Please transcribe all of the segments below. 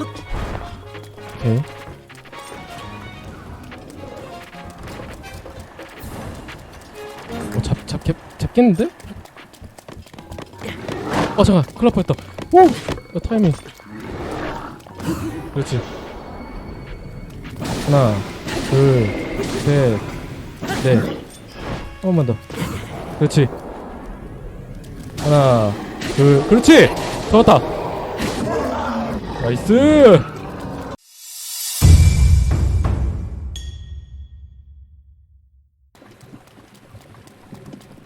오케이. 어, 잡, 잡, 잡, 잡겠는데? 어, 잠깐, 날 뻔했다. 오! 어, 타이밍. 그렇지. 하나, 둘, 셋, 넷. 한 번만 더. 그렇지. 하나, 둘, 그렇지! 잡았다! 나이스!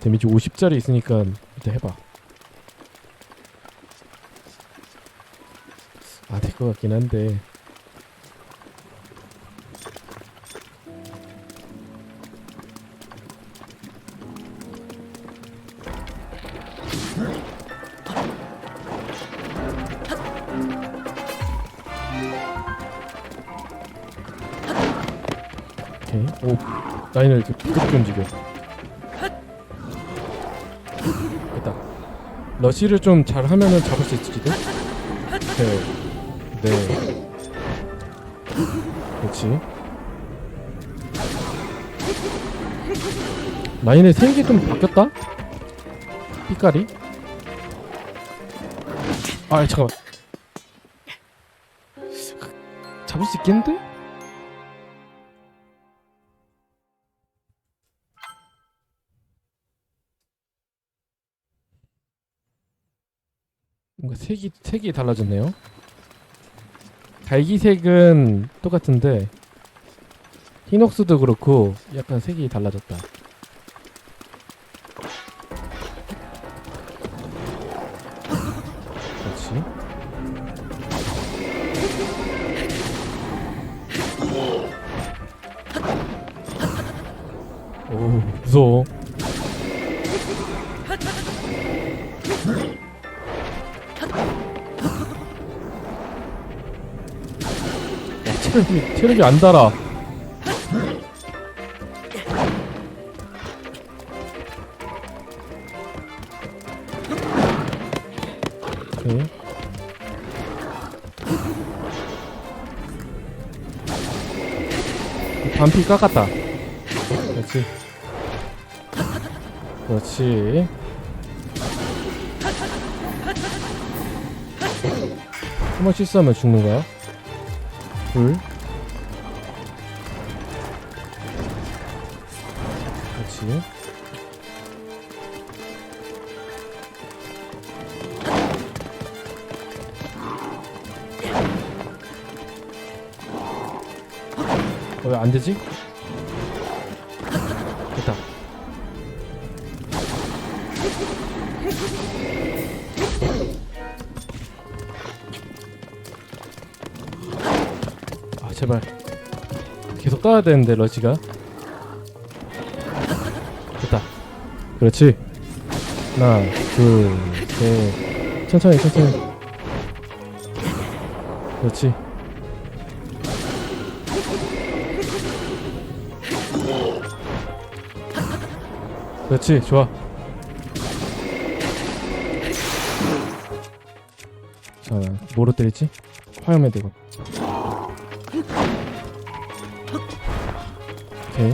데미지 50짜리 있으니까 일단 해봐. 아, 될 것 같긴 한데. 오케이. 오, 라인을 이렇게 부드럽게 움직여. 됐다. 러시를 좀 잘하면은 잡을 수 있을지도. 네. 네. 그렇지. 라인의 생기 좀 바뀌었다. 빛깔이. 아 잠깐만. 잡을 수 있겠는데? 뭔가 색이 색이 달라졌네요. 갈기색은 똑같은데 히녹스도 그렇고 약간 색이 달라졌다. 그렇지. 오 무서워. 체력이 체력이 안 달아. 오케이. 반피 깎았다. 그렇지. 그렇지. 한번 실수하면 죽는 거야. 둘. 그렇지. 어, 왜안 되지? 됐다. 제발. 계속 떠야 되는데 러시가. 됐다. 그렇지. 하나 둘셋. 천천히 천천히. 그렇지. 그렇지 좋아. 자 뭐로 때리지? 화염에 대고 오케이.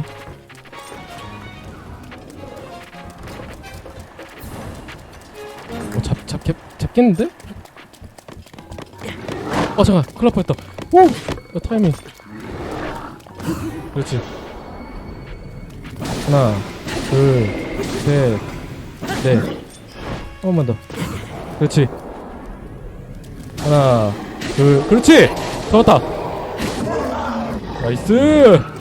어, 잡, 잡, 잡, 잡겠는데? 어, 잠깐, 큰일 날 뻔 했다. 오! 어, 타이밍. 그렇지. 하나, 둘, 셋, 넷. 한 번만 더. 그렇지. 하나, 둘, 그렇지! 잡았다! 나이스!